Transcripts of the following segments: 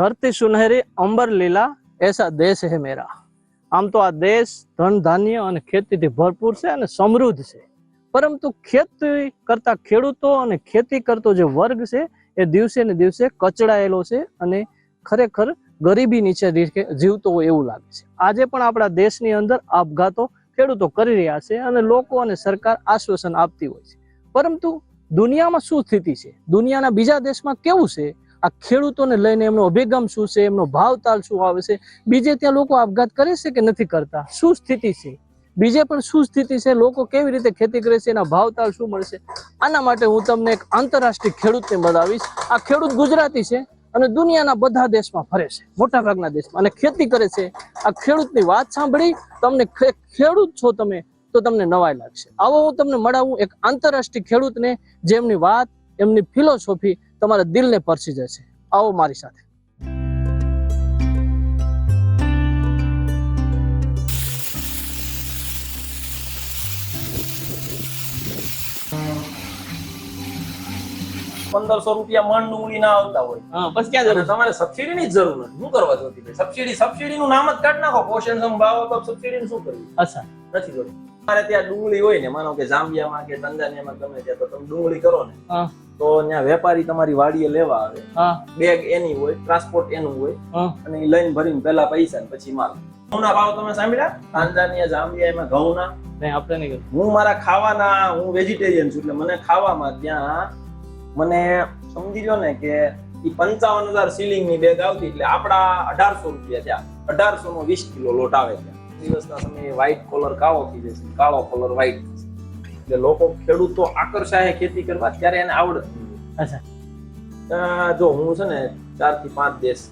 ધરતી સુનહેરી અંબર લીલા એસા દેશ હે મેરા આમ તો આ દેશ ધન ધાન્ય અને ખેતીથી ભરપૂર છે અને સમૃદ્ધ છે પરંતુ ખેતી કરતા ખેડૂતો અને ખેતી કરતો જે વર્ગ છે એ દિવસે ને દિવસે કચડાયેલો છે અને ખરેખર ગરીબી નીચે જીવતો હોય એવું લાગે છે આજે પણ આપણા દેશની અંદર આપઘાતો ખેડૂતો કરી રહ્યા છે અને લોકો અને સરકાર આશ્વાસન આપતી હોય છે પરંતુ દુનિયામાં શું સ્થિતિ છે દુનિયાના બીજા દેશમાં કેવું છે આ ખેડૂતોને લઈને એમનો અભિગમ શું છે, એમનો ભાવતાલ શું આવે છે, બીજે ત્યાં લોકો આપઘાત કરે છે કે નથી કરતા? શું સ્થિતિ છે? બીજે પણ શું સ્થિતિ છે? લોકો કેવી રીતે ખેતી કરે છે? એના ભાવતાલ શું મળશે? આના માટે હું તમને એક આંતરરાષ્ટ્રીય ખેડૂતને બતાવીશ. આ ખેડૂત ગુજરાતી છે અને દુનિયાના બધા દેશમાં ફરે છે મોટા ભાગના દેશમાં. અને ખેતી કરે છે. આ ખેડૂતની વાત સાંભળી, તમને ખેડૂત છો તમે, તો તમને નવાઈ લાગશે. આવો હું તમને મળાવું એક આંતરરાષ્ટ્રીય ખેડૂતને, જેમની વાત, એમની ફિલોસોફી તમારા દિલને પરસી જશે. આવો મારી સાથે. પંદરસો રૂપિયા મણ ડુંગળી ના આવતા હોય. બસ ક્યાં જરૂર? તમારે સબસિડી ની જ જરૂર નથી શું કરવા જોતી ભાઈ સબસિડી સબસિડી નું નામ જ કાઢ નાખો. પોષણ સંભાવો તો સબસિડી શું કરવું અચ્છા. નથી કરવું. તમારે ત્યાં ડુંગળી હોય ને માનો કે જાંબિયામાં કે તંજાનિયામાં ગમે ત્યાં તો તમે ડુંગળી કરો ને. હા. તો ત્યાં વેપારી તમારી વાડીએ લેવા આવે. બેગ એની હોય ટ્રાન્સપોર્ટ એનું હોય અને એ લઈને ભરીને પહેલા પૈસા ને પછી માલ. ઘઉંના ભાવ તમે સાંભળ્યા? તાંજાનિયા જાંબિયા એમાં ઘઉંના. નહીં આપણે નહીં હું મારા ખાવાના હું વેજીટેરિયન છું એટલે મને ખાવામાં ત્યાં મને સમજી લો ને કે ઈ પંચાવન હજાર સીલિંગની બેગ આવતી એટલે આપડા અઢારસો રૂપિયા થયા. અઢારસો નો વીસ કિલો લોટ આવે છે દિવસના સમયે વ્હાઈટ કોલર કાળો થઈ જશે કાળો કોલર વ્હાઈટ એટલે લોકો ખેડૂતો આકર્ષાય ખેતી કરવા ત્યારે એને આવડત નહીં અચ્છા જો હું છે ને ચારથી પાંચ દેશ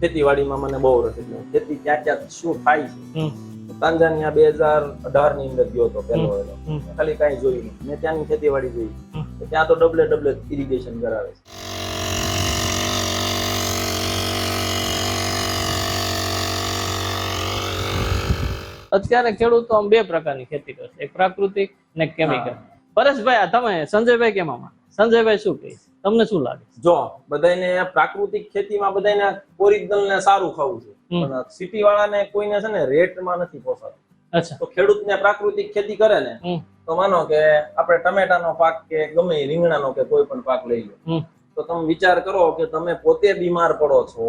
ખેતીવાડીમાં મને બહુ રસ એટલે ખેતી ક્યાં ક્યાં શું થાય છે? હમ. તાંજાનિયા બે હજાર અઢારની અંદર ગયો હતો પહેલો એનો. ખાલી કઈ જોયું નહીં. મેં ત્યાંની ખેતીવાડી જોઈ. ત્યાં તો ડબલે ડબલે ઇરિગેશન કરાવે છે. અત્યારે ખેડૂતો આમ બે પ્રકારની ખેતી કરશે એક પ્રાકૃતિક ને કેમિકલ પરેશભાઈ તમે સંજયભાઈ કેમ આમાં? સંજયભાઈ શું કહે? તમને શું લાગે? જો બધાને પ્રાકૃતિક ખેતીમાં બધાને ઓરિજિનલ ને સારું ખાવું છે. પણ સિટી વાળાને કોઈને છે ને રેટમાં નથી પોસાતું. અચ્છા. તો ખેડૂતને પ્રાકૃતિક ખેતી કરે ને તો માનો કે આપણે ટમેટાનો પાક કે ગમે રીંગણાનો કે કોઈ પણ પાક લઈ લો. તો તમે વિચાર કરો કે તમે પોતે બીમાર પડો છો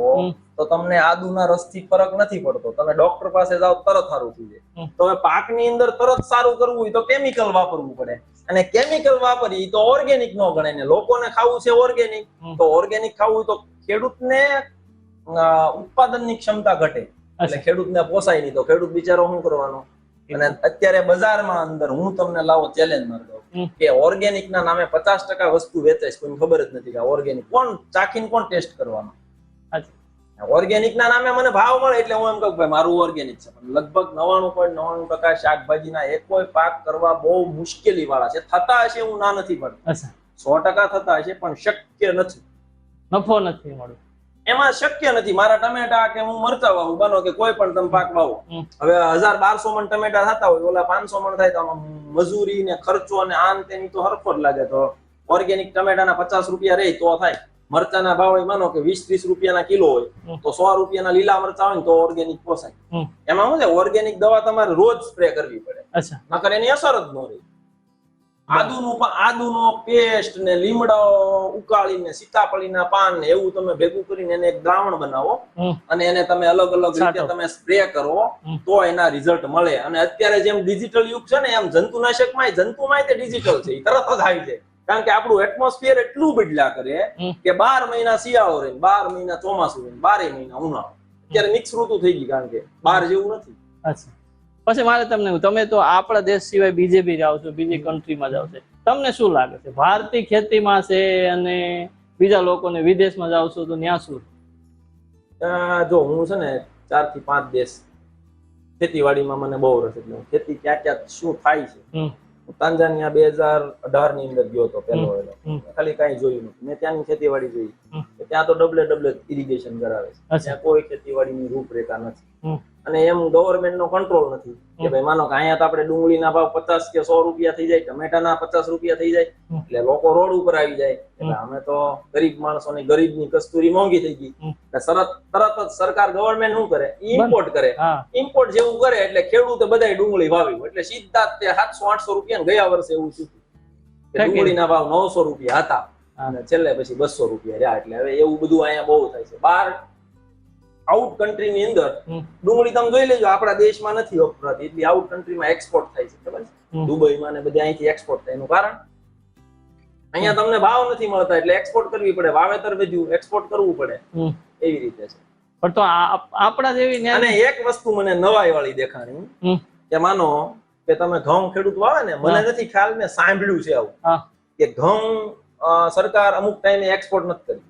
તો તમને આદુના રસથી ફરક નથી પડતો. તમે ડોક્ટર પાસે જાઓ તરત સારું થઈ જાય. તો હવે પાકની અંદર તરત સારું કરવું હોય તો કેમિકલ વાપરવું પડે. અને કેમિકલ વાપરી તો ઓર્ગેનિક નો ગણાય ને લોકોને ખાવું છે ઓર્ગેનિક તો ઓર્ગેનિક ખાવું હોય તો ખેડૂતને ઉત્પાદનની ક્ષમતા ઘટે. એટલે ખેડૂતને પોસાય નહીં તો ખેડૂત બિચારો શું કરવાનો? અને અત્યારે બજારમાં અંદર હું તમને લાવો ચેલેન્જ માર દઉં. કે ઓર્ગેનિક ના નામે પચાસ ટકા વસ્તુ વેચે છે કોઈને ખબર જ નથી કે ઓર્ગેનિક કોણ ચાખીને કોણ ટેસ્ટ કરવાનો. ઓર્ગેનિક ના નામે મને ભાવ મળે એટલે હું એમ કહું ભાઈ મારું ઓર્ગેનિક છે. પણ લગભગ નવાણું પોઈન્ટ નવાણું ટકા શાકભાજીના એક કોઈ પાક કરવા બહુ મુશ્કેલી વાળા છે. થતા હશે હું ના નથી પડતો. સો ટકા થતા હશે પણ શક્ય નથી. નફો નથી મળ્યો એમાં શક્ય નથી. મારા ટમેટા કે હું મરચા વાવું બનો કે કોઈ પણ તમે પાક વાવો. હવે હજાર બારસો મણ ટમેટા થતા હોય ઓલા પાંચસો મણ થાય તો મજૂરી ને ખર્ચો ને આન તેની તો હરખો જ લાગે તો ઓર્ગેનિક ટમેટાના પચાસ રૂપિયા રહે તો થાય. મરચાના ભાવ હોય માનો કે વીસ ત્રીસ રૂપિયાના કિલો હોય તો સો રૂપિયાના લીલા મરચા હોય ને તો ઓર્ગેનિક પોસાય. એમાં શું છે? ઓર્ગેનિક દવા તમારે રોજ સ્પ્રે કરવી પડે. નકર એની અસર જ ન રહી. આદુનું પણ આદુનો પેસ્ટ ને લીમડો ઉકાળીને સીતાફળીના પાન ને એવું તમે ભેગું કરીને એને એક દ્રાવણ બનાવો. અને એને તમે અલગ અલગ રીતે તમે સ્પ્રે કરો તો એના રિઝલ્ટ મળે. અને અત્યારે જેમ ડિજિટલ યુગ છે ને એમ જંતુનાશકમાં જંતુ માં તે ડિજિટલ છે. તરત જ આવી જાય. કારણ કે આપણું એટમોસ્ફિયર એટલું બદલા કરે કે બાર મહિના શિયાળો રહે બાર મહિના ચોમાસું રહે બારે મહિના ઉનાળો. અત્યારે મિક્સ ઋતુ થઈ ગઈ કારણ કે બાર જેવું નથી. પછી મારે તમને તમે તો આપણા દેશ સિવાય બીજે બી જાઓ છો બીજી કન્ટ્રીમાં જાઓ છો. તમને શું લાગે છે? ભારતીય ખેતીમાં છે અને બીજા લોકોને વિદેશમાં જાઓ છો તો ત્યાં શું? જો હું છે ને ચારથી પાંચ દેશ ખેતીવાડીમાં મને બહુ રસ એટલે ખેતી ક્યાં ક્યાં શું થાય છે? હું તાંજાનિયા બે હજાર અઢારની અંદર ગયો હતો પેલો. ખાલી કઈ જોયું નથી. મેં ત્યાંની ખેતીવાડી જોઈ. ત્યાં તો ડબલે ડબલે ઇરિગેશન કરાવે છે. ત્યાં કોઈ ખેતીવાડીની રૂપરેખા નથી. અને એમ ગવર્મેન્ટ નો કંટ્રોલ નથી. કે ભાઈ માનો કે અહીંયા તો આપણે ડુંગળીના ભાવ પચાસ કે સો રૂપિયા થઈ જાય ટમેટાના પચાસ રૂપિયા થઈ જાય. એટલે લોકો રોડ ઉપર આવી જાય. એટલે અમે તો ગરીબ માણસોની ગરીબની કસ્તુરી મોંઘી થઈ ગઈ. એટલે સરત તરત જ સરકાર ગવર્મેન્ટ શું કરે? ઇમ્પોર્ટ કરે. ઇમ્પોર્ટ જેવું કરે એટલે ખેડૂતે બધાય ડુંગળી વાવી એટલે સીધા તે સાતસો આઠસો રૂપિયા ગયા વર્ષે એવું થયું. ડુંગળીના ભાવ નવસો રૂપિયા હતા. અને છેલ્લે પછી બસો રૂપિયા રહ્યા. એટલે હવે એવું બધું અહીંયા બહુ થાય છે. બહાર આઉટ કન્ટ્રી ની અંદર ડુંગળી તમે જોઈ લેજો આપણા દેશમાં નથી વપરાતી એટલી આઉટ કન્ટ્રીમાં એક્સપોર્ટ થાય છે ખબર છે. દુબઈમાં ને બધા અહીંથી એક્સપોર્ટ થાય. એનું કારણ? અહીંયા તમને ભાવ નથી મળતા એટલે એક્સપોર્ટ કરવી પડે. વાવેતર વધ્યું એક્સપોર્ટ કરવું પડે. એવી રીતે છે. પણ તો આપણા જેવી અને એક વસ્તુ મને નવાઈ વાળી દેખાણી કે માનો કે તમે ઘઉં ખેડૂત વાવે ને મને નથી ખ્યાલ મેં સાંભળ્યું છે આવું. કે ઘઉં સરકાર અમુક ટાઈમે એક્સપોર્ટ નથી કરી.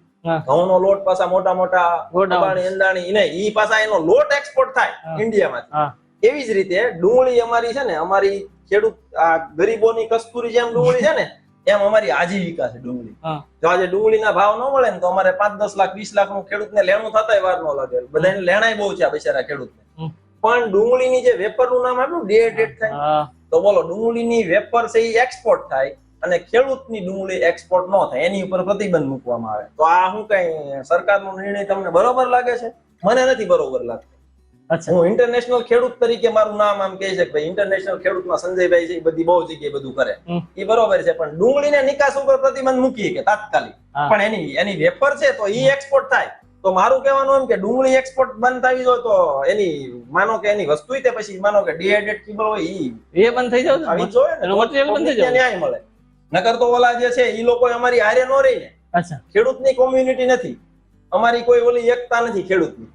ઘઉંનો લોટ પાછા મોટા મોટા અંબાણી અંદાણી ને ઈ પાછા એનો લોટ એક્સપોર્ટ થાય. ઇન્ડિયામાંથી એવી જ રીતે ડુંગળી અમારી છે ને અમારી ખેડૂત આ ગરીબોની કસ્તુરી જેમ ડુંગળી છે ને એમ અમારી આજીવિકા છે ડુંગળી. જો આજે ડુંગળીના ભાવ ન મળે ને તો અમારે પાંચ દસ લાખ વીસ લાખનું ખેડૂતને લેણું થતા વાર ન લાગે. બધાને લેણાય બહુ છે આ બિચારા ખેડૂતને. પણ ડુંગળીની જે વેપરનું નામ આપ્યું ડેટ થાય. તો બોલો ડુંગળીની વેપર છે એ એક્સપોર્ટ થાય. અને ખેડૂતની ડુંગળી એક્સપોર્ટ ન થાય એની ઉપર પ્રતિબંધ મૂકવામાં આવે. તો આ શું કઈ સરકારનો નિર્ણય તમને બરોબર લાગે છે? મને નથી બરોબર લાગતો. હું ઇન્ટરનેશનલ ખેડૂત તરીકે મારું નામ આમ કહે છે કે ભાઈ ઇન્ટરનેશનલ ખેડૂતમાં સંજયભાઈ છે એ બધી બહુ જગ્યાએ બધું કરે. એ બરોબર છે પણ ડુંગળીને નિકાસ ઉપર પ્રતિબંધ મૂકીએ કે તાત્કાલિક. પણ એની એની વેફર છે તો ઈ એક્સપોર્ટ થાય. તો મારું કહેવાનું એમ કે ડુંગળી એક્સપોર્ટ બંધ થવી જોઈએ તો એની માનો કે એની વસ્તુ તે પછી માનો કે ડિહાઇડ્રેટ કીબળ હોય એ બંધ થઈ જાય એનો બંધ થઈ જાય. ન્યાય મળે. નકર તો ઓલા જે છે એ લોકો અમારી હારે નો રહી ને અચ્છા. ખેડૂતની કોમ્યુનિટી નથી. અમારી કોઈ ઓલી એકતા નથી ખેડૂતની.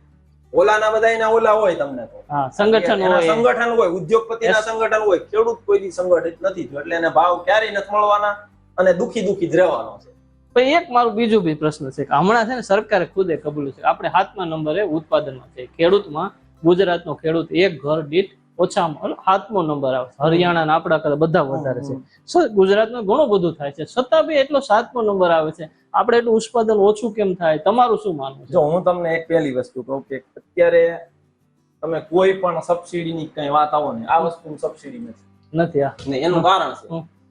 ઓલાના બધાયના ઓલા હોય તમને તો. સંગઠન હોય. સંગઠન હોય ઉદ્યોગપતિના સંગઠન હોય ખેડૂત કોઈથી સંગઠિત નથી એટલે એને ભાવ ક્યારેય નથી મળવાના અને દુખી દુખી જ રહેવાનો છે. પણ એક મારું બીજું બી પ્રશ્ન છે કે હમણાં છે ને સરકારે ખુદે કબૂલ્યું છે આપણે હાથમાં નંબરે ઉત્પાદનમાં છે. ખેડૂતમાં ગુજરાતનો ખેડૂત એક ઘર દીઠ ઓછામાં સાતમો નંબર આવે હરિયાણા આપણા કરતા બધા વધારે છે. ગુજરાતમાં ઘણું બધું થાય છે. છતાં બી એટલો સાતમો નંબર આવે છે. આપણે એટલું ઉત્પાદન ઓછું કેમ થાય? તમારું શું માનવું જો હું તમને એક પહેલી વસ્તુ કહું કે અત્યારે તમે કોઈ પણ સબસિડીની કઈ વાત આવો ને આ વસ્તુ સબસિડી નથી. નથી એનું કારણ છે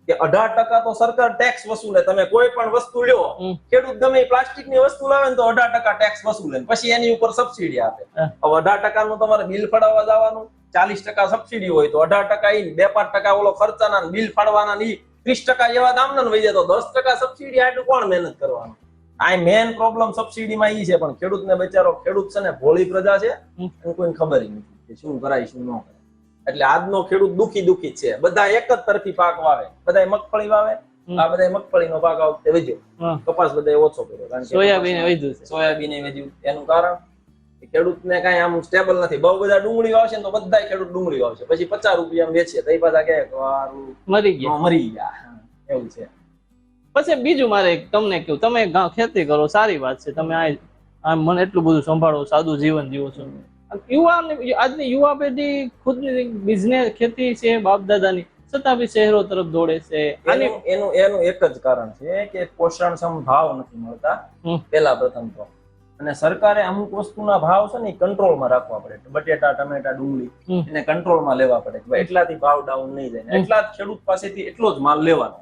કે અઢાર ટકા તો સરકાર ટેક્સ વસૂલે. તમે કોઈ પણ વસ્તુ લ્યો ખેડૂત ગમે પ્લાસ્ટિકની વસ્તુ લાવે ને તો અઢાર ટકા ટેક્સ વસૂલે પછી એની ઉપર સબસિડી આપે. હવે અઢાર ટકાનું તમારે બિલ ફડાવવા જવાનું. ચાલીસ ટકા સબસિડી હોય તો અઢાર ટકા ઈ બે પાંચ ટકા ઓલો ખર્ચાના બિલ ફાડવાના ઈ ત્રીસ ટકા એવા દામના ને વહી જાય તો દસ ટકા સબસિડી આટલું કોણ મહેનત કરવાનું? આ મેન પ્રોબ્લેમ સબસિડીમાં ઈ છે પણ ખેડૂતને બચારો ખેડૂત છે ને ભોળી પ્રજા છે. એને કોઈને ખબર નથી કે શું કરાય શું ન કરાય. એટલે આજનો ખેડૂત દુખી દુખી છે. બધા એક જ તરફી પાક વાવે. બધા મગફળી વાવે. આ બધા મગફળીનો પાક આવતે વધ્યો કપાસ બધા ઓછો કર્યો સોયાબીન વધ્યું સોયાબીન એ વધ્યું એનું કારણ? ખેડૂતને કાંઈ આમ સ્ટેબલ નથી. બહુ બધા ડુંગળી વાવશે તો બધા ખેડૂત ડુંગળી વાવશે પછી પચાસ રૂપિયા વેચે. તો એ પાછા કે મરી ગયા. મરી ગયા. એવું છે. પછી બીજું મારે તમને કહ્યું તમે ખેતી કરો સારી વાત છે. તમે આ મને એટલું બધું સંભાળો સાદું જીવન જીવો છો. યુવા આજની યુવા પેઢી ખુદની બિઝનેસ ખેતી છે બાપ દાદાની છતાં બી શહેરો તરફ દોડે છે. એનું એનું એનું એક જ કારણ છે કે પોષણક્ષમ ભાવ નથી મળતા. પેલા પ્રથમ તો. અને સરકારે અમુક વસ્તુના ભાવ છે ને કંટ્રોલમાં રાખવા પડે. બટેટા ટમેટા ડુંગળી. એને કંટ્રોલમાં લેવા પડે કે એટલાથી ભાવ ડાઉન નહીં જાય. એટલા જ ખેડૂત પાસેથી એટલો જ માલ લેવાનો.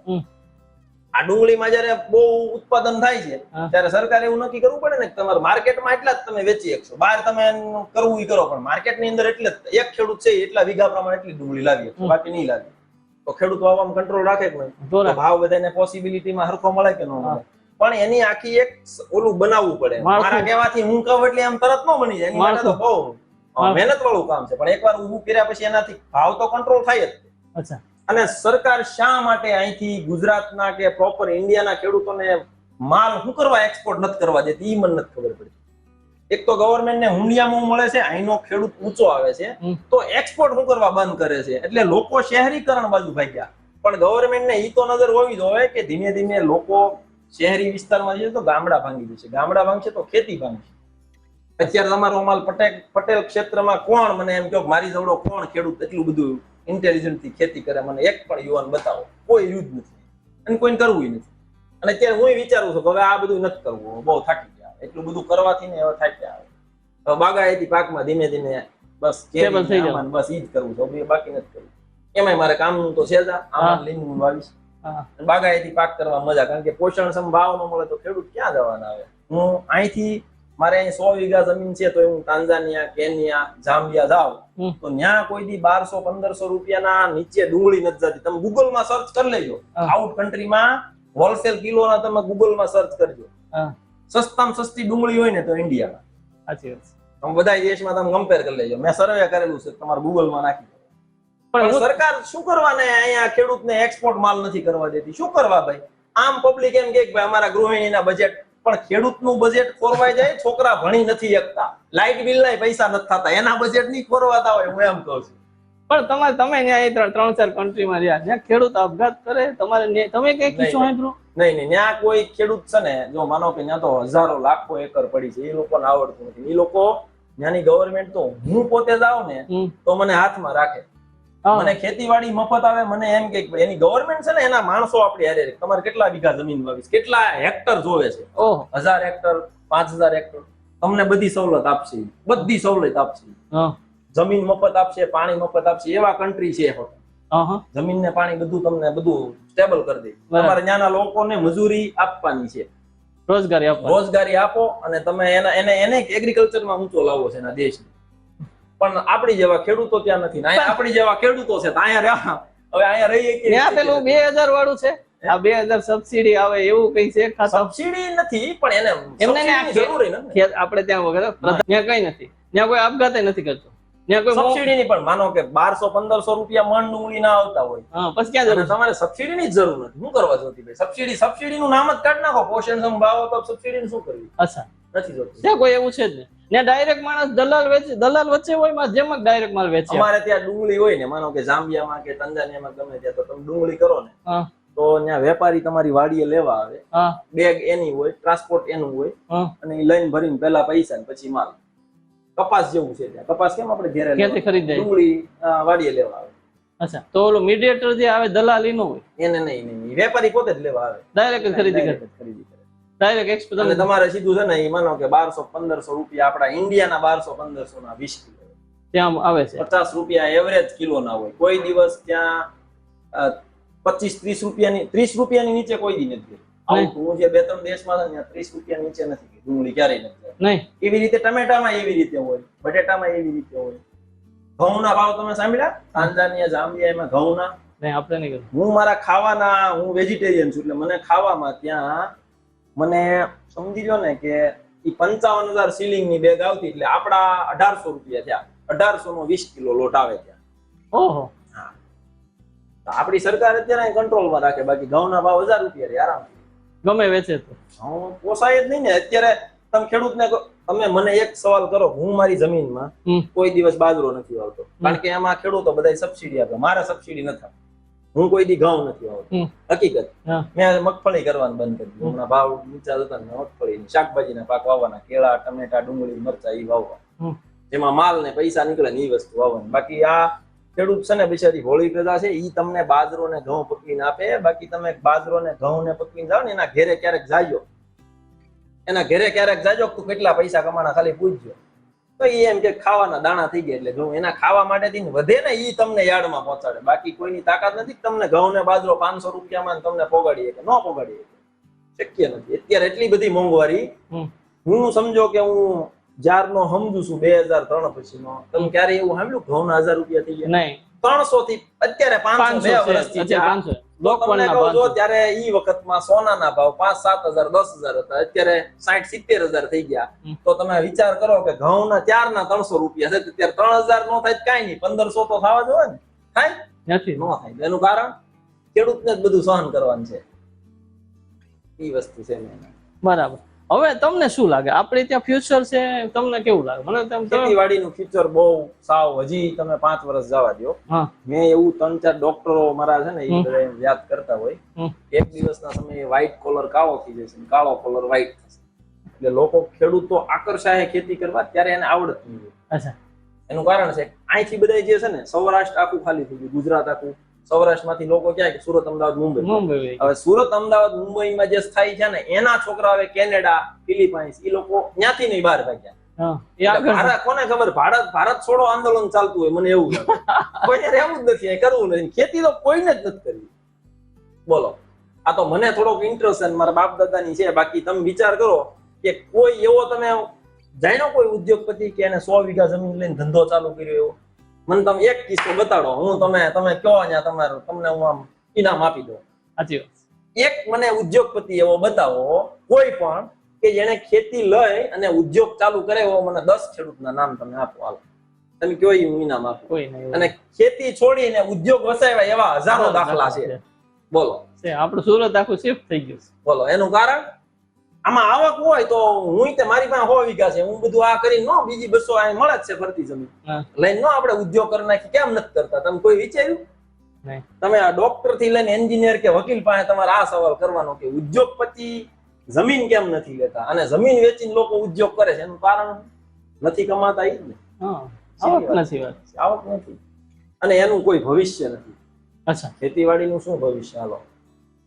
આ ડુંગળીમાં જયારે બહુ ઉત્પાદન થાય છે ત્યારે સરકારે એવું નક્કી કરવું પડે ને કે તમારે માર્કેટમાં એટલા જ તમે વેચી શકશો. બહાર તમે કરવું એ કરો પણ માર્કેટની અંદર એટલે જ એક ખેડૂત છે એટલા વીઘા પ્રમાણે એટલી ડુંગળી લાવી શકશો બાકી નહીં લાવી તો ખેડૂત વાવવામાં કંટ્રોલ રાખે કે નહીં. ભાવ બધાને પોસિબિલિટીમાં હરખો મળે કે ન મળે? પણ એની આખી એક ઓલું બનાવવું પડે. મારા કહેવાથી હું કહું એટલે એમ તરત ન બની જાય. એની માટે તો બહુ મહેનત વાળું કામ છે. પણ એકવાર ઊભું કર્યા પછી એનાથી ભાવ તો કંટ્રોલ થાય જ. અચ્છા. અને સરકાર શા માટે અહીંથી ગુજરાતના કે પ્રોપર ઇન્ડિયાના ખેડૂતોને માલ શું કરવા એક્સપોર્ટ નથી કરવા દેતી ઈ મને નથી ખબર પડતી. એક તો ગવર્મેન્ટને હુંડિયામાં મળે છે અહીંનો ખેડૂત ઊંચો આવે છે. તો એક્સપોર્ટ શું કરવા બંધ કરે છે. એટલે લોકો શહેરીકરણ બાજુ ભાગ્યા. પણ ગવર્મેન્ટને ઈ તો નજર હોવી જોઈએ કે ધીમે ધીમે લોકો શહેરી વિસ્તારમાં જઈએ તો ગામડા ભાંગી જશે ગામડા ભાંગશે તો ખેતી ભાંગશે. અત્યારે તમારો અમાલ પટેલ પટેલ ક્ષેત્રમાં કોણ મને એમ કહો મારી જવડો કોણ ખેડૂત એટલું બધું intelligent થી ખેતી કરે મને એક પણ યુવાન બતાવો. કોઈ યુદ્ધ નથી. અને કોઈને કરવું નથી. અને અત્યારે હું વિચારું છું કે હવે આ બધું નથી કરવું. બહુ થાકી ગયા. એટલું બધું કરવાથી ને હવે થાકી આવે હવે બાગાયતી પાકમાં ધીમે ધીમે બસ બસ ઈ જ કરવું છે. બાકી નથી કરવું. એમાંય મારે કામનું તો છે જ આમાં. લીંબુ વાવીશ. બાગાયતી પાક કરવા મજા કારણ કે પોષણ સંભાવ ન મળે તો ખેડૂત ક્યાં જવાના આવે? હું અહીંથી મારે અહીં સો વીઘા જમીન છે તો હું તાંઝાનિયા કેનિયા જામ્બિયા જાઉં. તો ત્યાં કોઈ દી બારસો પંદરસો રૂપિયાના નીચે ડુંગળી નથી જતી. તમે ગૂગલમાં સર્ચ કરી લેજો. આઉટ કન્ટ્રીમાં હોલસેલ કિલો ના તમે ગૂગલમાં સર્ચ કરજો. સસ્તામાં સસ્તી ડુંગળી હોય ને તો ઇન્ડિયામાં સાચી વાત બધા દેશમાં તમે કમ્પેર કરી લેજો. મેં સર્વે કરેલું છે તમારે ગૂગલમાં નાખી. પણ સરકાર શું કરવાને અહીંયા ખેડૂતને એક્સપોર્ટ માલ નથી કરવા દેતી? શું કરવા ભાઈ? આમ પબ્લિક એમ કે ભાઈ અમારા ગૃહિણીના બજેટ પણ ખેડૂતનું બજેટ ખોરવાઈ જાય છોકરા ભણી નથી શકતા. લાઇટ બિલ ના પૈસા નથી થતા. એના બજેટ નહીં ખોરવાતા હોય હું એમ કહું છું. પણ તમારે તમે ત્યાં ત્રણ ચાર કન્ટ્રીમાં રહ્યા. ત્યાં ખેડૂત આપઘાત કરે તમારે તમે કઈ કિસ્સો નહીં. નહીં નહીં. ત્યાં કોઈ ખેડૂત છે ને જો માનો કે ત્યાં તો હજારો લાખો એકર પડી છે એ લોકોને આવડતું નથી. એ લોકો ત્યાંની ગવર્મેન્ટ તો હું પોતે જાઉં ને તો મને હાથમાં રાખે. મને ખેતીવાડી મફત આવે મને એમ કે એની ગવર્મેન્ટ છે ને એના માણસો આપણી હારે તમારે કેટલા વીઘા જમીન વાવીશ? કેટલા હેક્ટર જોવે છે? ઓહો. હજાર હેક્ટર પાંચ હજાર હેક્ટર. તમને બધી સવલત આપશે. બધી સવલત આપશે. જમીન મફત આપશે પાણી મફત આપશે એવા કન્ટ્રી છે જમીન ને પાણી બધું તમને બધું સ્ટેબલ કરી દે. તમારે ત્યાંના લોકોને મજૂરી આપવાની છે. રોજગારી આપો રોજગારી આપો અને તમે એના એને એને એગ્રીકલ્ચરમાં ઊંચો લાવો છે એના દેશને. પણ આપણી જેવા ખેડૂતો ત્યાં નથી. આપણી જેવા ખેડૂતો છે અહીંયા હવે અહીંયા રહીએ કે ત્યાં પેલું બે હજાર વાળું છે. આ બે હજાર સબસિડી આવે એવું કઈ છે સબસિડી નથી પણ એને એમને આપણે ત્યાં વગર ત્યાં કઈ નથી. ત્યાં કોઈ આપઘાત નથી કરતો. સબસીડી ની પણ માનો કે બારસો પંદરસો રૂપિયા મણ ડુંગળી ના આવતા હોય. પછી ક્યાં જરૂર તમારે સબસિડી ની જરૂર નથી. શું કરવા જોતી ભાઈ સબસિડી સબસિડી નું નામ જ કાઢ નાખો. પોષણ સંભાવ તો સબસિડી નું શું કરવી અચ્છા. નથી જોતી. ત્યાં કોઈ એવું છે જ નહીં. ત્યાં ડાયરેક્ટ માણસ દલાલ વેચે દલાલ વચ્ચે હોય માધ્યમ જ ડાયરેક્ટ માલ વેચે. અમારે ત્યાં ડુંગળી હોય ને માનો કે જાંબિયામાં કે તંજાનિયામાં ગમે ત્યાં તો તમે ડુંગળી કરો ને તો ત્યાં વેપારી તમારી વાડીએ લેવા આવે. બેગ એની હોય ટ્રાન્સપોર્ટ એનું હોય અને એ લઈને ભરીને પહેલા પૈસા ને પછી માલ. કપાસ જેવું છે ત્યાં. કપાસ કેમ આપણે ઘેરે ક્યાંથી ખરીદાય? ડુંગળી વાડીએ લેવા આવે. અચ્છા. તો ઓલો મીડિયેટર જે આવે દલાલ નો હોય? એને નહીં નહીં. વેપારી પોતે જ લેવા આવે. ડાયરેક્ટ ખરીદી કરે. ખરીદી કરે. ડાયરેક્ટ એક્સપો અને તમારે સીધું છે ને એ માનો કે 1200 1500 રૂપિયા આપડા ઇન્ડિયાના 1200 1500 ના 20 કિલો. ત્યાં આવે છે. પચાસ રૂપિયા એવરેજ કિલો ના હોય. કોઈ દિવસ ત્યાં પચીસ ત્રીસ રૂપિયાની ત્રીસ રૂપિયાની નીચે કોઈ દી નથી. આવું જે બે ત્રણ દેશમાં છે ત્યાં ત્રીસ રૂપિયા નીચે નથી ડુંગળી ક્યારેય નથી નહીં. એવી રીતે ટમેટામાં એવી રીતે હોય બટેટામાં એવી રીતે હોય. ઘઉંના ભાવ તમે સાંભળ્યા? તાંજાનિયા જાંબિયા એમાં ઘઉંના? નહીં આપણે નહીં હું મારા ખાવાના હું વેજીટેરિયન છું એટલે મને ખાવામાં ત્યાં મને સમજી લો ને કે ઈ પંચાવન હજાર સીલિંગની બેગ આવતી એટલે આપડા અઢારસો રૂપિયા થયા. અઢારસો નો વીસ કિલો લોટ આવે ત્યાં. ઓહો. તો સરકાર અત્યારે કંટ્રોલમાં રાખે બાકી ઘઉંના ભાવ હજાર રૂપિયા રે આરામ ગમે વેચે તો. હું પોસાય જ નહીં ને અત્યારે તમે ખેડૂતને કહો- તમે મને એક સવાલ કરો હું મારી જમીનમાં માં કોઈ દિવસ બાજરો નથી વાવતો. કારણ કે એમાં ખેડૂતો બધા સબસિડી આપે મારે સબસિડી નથી. હું કોઈ દી ઘઉં નથી આવતો હકીકત. મેં મગફળી કરવાનું બંધ કરી દીધું. હમણાં ભાવ નીચા જતા ને મગફળી શાકભાજીના પાક વાવવાના કેળા ટમેટા ડુંગળી મરચા એ વાવવા. જેમાં માલ ને પૈસા નીકળે ને એ વસ્તુ વાવવાની. બાકી આ ખેડૂત છે ને બિચારી હોળી પ્રજા છે ઈ તમને બાજરો ને ઘઉં પકવીને આપે. બાકી તમે બાજરો ને ઘઉં ને પકવીને જાઓ ને એના ઘેરે ક્યારેક જાજો. એના ઘેરે ક્યારેક જાજો તું કેટલા પૈસા કમાણા ખાલી પૂછજો. તો એ એમ કે ખાવાના દાણા થઈ ગયા એટલે ઘઉં એના ખાવા માટેથી ને વધે ને એ તમને યાર્ડમાં પહોંચાડે. બાકી કોઈની તાકાત નથી તમને ઘઉં ને બાજરો પાંચસો રૂપિયામાં તમને પોગાડીએ કે ન પોગાડીએ. શક્ય નથી. અત્યારે એટલી બધી મોંઘવારી. હું સમજો કે હું જ્યારનો સમજુ છું બે હજાર ત્રણ પછીનો. તમે ક્યારે એવું સાંભળ્યું ઘઉં ના હજાર રૂપિયા થઈ ગયા? નહીં. ત્રણસો થી અત્યારે પાંચસો બે વર્ષથી છે. તમને કહું છો. ત્યારે ઈ વખતમાં સોનાના ભાવ પાંચ સાત હજાર દસ હજાર હતા. અત્યારે સાઠ સિત્તેર હજાર થઈ ગયા. તો તમે વિચાર કરો કે ઘઉંના ના ત્રણસો રૂપિયા છે. અત્યારે ત્રણ હજાર નો થાય કઈ નહીં. પંદરસો તો થવા જોઈએ ને. થાય? નથી. નો થાય. એનું કારણ ખેડૂતને જ બધું સહન કરવાનું છે. ઈ વસ્તુ છે બરાબર. હવે તમને શું લાગે? આપણે ત્યાં ફ્યુચર છે તમને કેવું લાગે? મને તમે ખેતીવાડીનું ફ્યુચર બહુ સાવ હજી તમે પાંચ વર્ષ જવા દો મેં એવું ત્રણ ચાર ડોક્ટરો મારા છે ને એ યાદ કરતા હોય. એક એક દિવસના સમયે વ્હાઈટ કોલર કાળો થઈ જશે ને કાળો કોલર વ્હાઈટ થશે. એટલે લોકો ખેડૂતો આકર્ષાય ખેતી કરવા ત્યારે એને આવડત નહીં અચ્છા. એનું કારણ છે અહીંથી બધા જે છે ને સૌરાષ્ટ્ર આખું ખાલી થઈ ગયું ગુજરાત આખું. સૌરાષ્ટ્રમાંથી લોકો ક્યાં કે સુરત અમદાવાદ મુંબઈ. મુંબઈ હવે સુરત અમદાવાદ મુંબઈમાં જે સ્થાયી છે ને એના છોકરા હવે કેનેડા ફિલિપાઈન્સ એ લોકો ત્યાંથી નહીં બહાર ભાગ્યા. કોને ખબર? ભારત ભારત છોડો આંદોલન ચાલતું હોય મને એવું કોઈને રહેવું જ નથી કરવું નથી. ખેતી તો કોઈને જ નથી કરવી. બોલો. આ તો મને થોડોક ઇન્ટરેસ્ટ છે મારા બાપ દાદાની છે. બાકી તમે વિચાર કરો કે કોઈ એવો તમે જાણો કોઈ ઉદ્યોગપતિ કે એને સો વીઘા જમીન લઈને ધંધો ચાલુ કર્યો એવો? મને તમે એક કિસ્સો બતાડો. હું તમે તમે કયો અહીંયા તમારું. તમને હું આમ ઇનામ આપી દઉં. સાચી એક મને ઉદ્યોગપતિ એવો બતાવો કોઈ પણ કે જેને ખેતી લઈ અને ઉદ્યોગ ચાલુ કરે એવો મને દસ ખેડૂતના નામ તમે આપો હાલો. તમે કયો હું ઇનામ આપું. કોઈ નહીં. અને ખેતી છોડીને ઉદ્યોગ વસાવ્યા એવા હજારો દાખલા છે. બોલો. આપણું સુરત આખું શિફ્ટ થઈ ગયું બોલો એનું કારણ? આમાં આવક હોય તો હું તે મારી પાસે સો વીઘા છે. હું બધું આ કરી નો બીજી બસો આ મળે જ છે ફરતી જમીન. લઈને નો આપણે ઉદ્યોગ કરી નાખી. કેમ નથી કરતા? તમે કોઈ વિચાર્યું? તમે આ ડોક્ટરથી લઈને એન્જિનિયર કે વકીલ પાસે તમારે આ સવાલ કરવાનો કે ઉદ્યોગપતિ જમીન કેમ નથી લેતા? અને જમીન વેચીને લોકો ઉદ્યોગ કરે છે. એનું કારણ નથી કમાતા ઈ જ ને. આવક. નથી આવક નથી. અને એનું કોઈ ભવિષ્ય નથી. અચ્છા. ખેતીવાડીનું શું ભવિષ્ય? હાલો.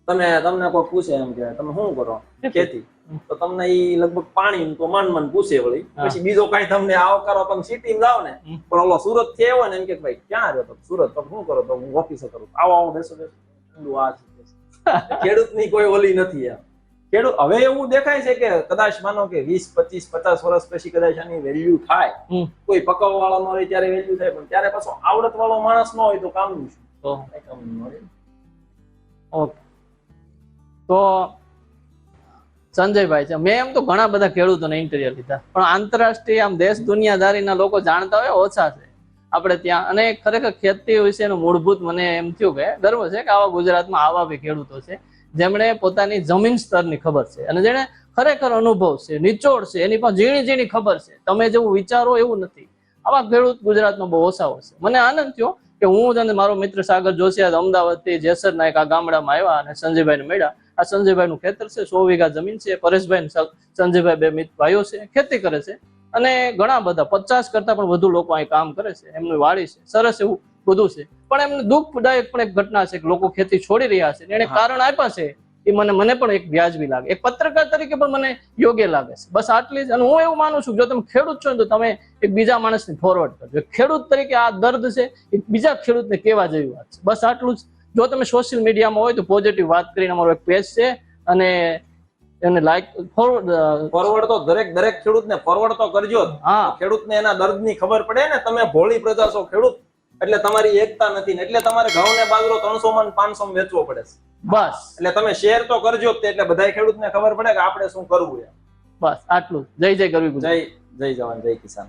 તમે તમને કોઈ પૂછે એમ કે તમે શું કરો? ખેતી તો તમને ઈ લગભગ પાણી તો મન મન પૂછે વળી. પછી બીજો કઈ તમને આવકારો તમે સિટી જાઓ ને પણ ઓલો સુરતથી આવ્યો ને એમ કે ભાઈ ક્યાં રહ્યો તમે? સુરત તમે શું કરો? તો હું ઓફિસે કરું. આવો આવો બેસો બેસો. આ છે ખેડૂતની કોઈ ઓલી નથી એમ. ખેડૂત હવે એવું દેખાય છે કે કદાચ માનો કે વીસ પચીસ પચાસ વર્ષ પછી કદાચ આની વેલ્યુ થાય. કોઈ પકવ વાળો ન હોય ત્યારે વેલ્યુ થાય પણ ત્યારે પાછો આવડત વાળો માણસ ન હોય તો કામ શું? ઓકે. તો સંજયભાઈ છે. મેં એમ તો ઘણા બધા ખેડૂતોને ઇન્ટરવ્યુ લીધા. પણ આંતરરાષ્ટ્રીય આમ દેશ દુનિયાદારીના લોકો જાણતા હોય ઓછા છે. આપણે ત્યાં, અને ખરેખર ખેતી વિશેનું મૂળભૂત મને એમ થયું કે ગર્વ છે કે આવા ગુજરાતમાં આવા બી ખેડૂતો છે, જેમણે પોતાની જમીન સ્તરની ખબર છે. અને જેને ખરેખર અનુભવ છે, નિચોડ છે, એની પણ ઝીણી ઝીણી ખબર છે. તમે જેવું વિચારો એવું નથી. આવા ખેડૂત ગુજરાતમાં બહુ ઓછા હોય છે. મને આનંદ થયો કે હું અને મારો મિત્ર સાગર જોશી અમદાવાદથી જેસરના એક આ ગામડામાં આવ્યા અને સંજયભાઈને મળ્યા. આ સંજયભાઈનું ખેતર છે સો વીઘા જમીન છે પરેશભાઈ અને સંજયભાઈ બે મિત્ર ભાઈઓ છે ખેતી કરે છે. અને ઘણા બધા પચાસ કરતા પણ વધુ લોકો અહીં કામ કરે છે એમની વાડી છે સરસ એવું બધું છે. પણ એમને દુઃખદાયક પણ એક ઘટના છે કે લોકો ખેતી છોડી રહ્યા છે એને કારણ આપ્યા છે એ મને મને પણ એક વ્યાજબી લાગે. એક પત્રકાર તરીકે પણ મને યોગ્ય લાગે છે. બસ આટલી જ અને હું એવું માનું છું જો તમે ખેડૂત છો ને તો તમે એક બીજા માણસને ફોરવર્ડ કરજો. ખેડૂત તરીકે આ દર્દ છે એક બીજા ખેડૂતને કેવા જેવી વાત છે. બસ આટલું જ. જો તમે સોશિયલ મીડિયામાં હોય તો પોઝિટિવ વાત કરીને અમારો એક પેજ છે અને એને લાઈક ફોરવર્ડ ફોરવર્ડ તો દરેક દરેક ખેડૂતને ફોરવર્ડ તો કરજો હા. ખેડૂતને એના દર્દની ખબર પડે ને તમે ભોળી પ્રજા છો ખેડૂત એટલે તમારી એકતા નથી ને એટલે તમારે ઘઉં ને બાજરો ત્રણસો માં પાંચસો વેચવો પડે છે. બસ. એટલે તમે શેર તો કરજો એટલે બધા ખેડૂતને ખબર પડે કે આપણે શું કરવું બસ આટલું. જય જય કરવી જય જય જવાન જય કિસાન.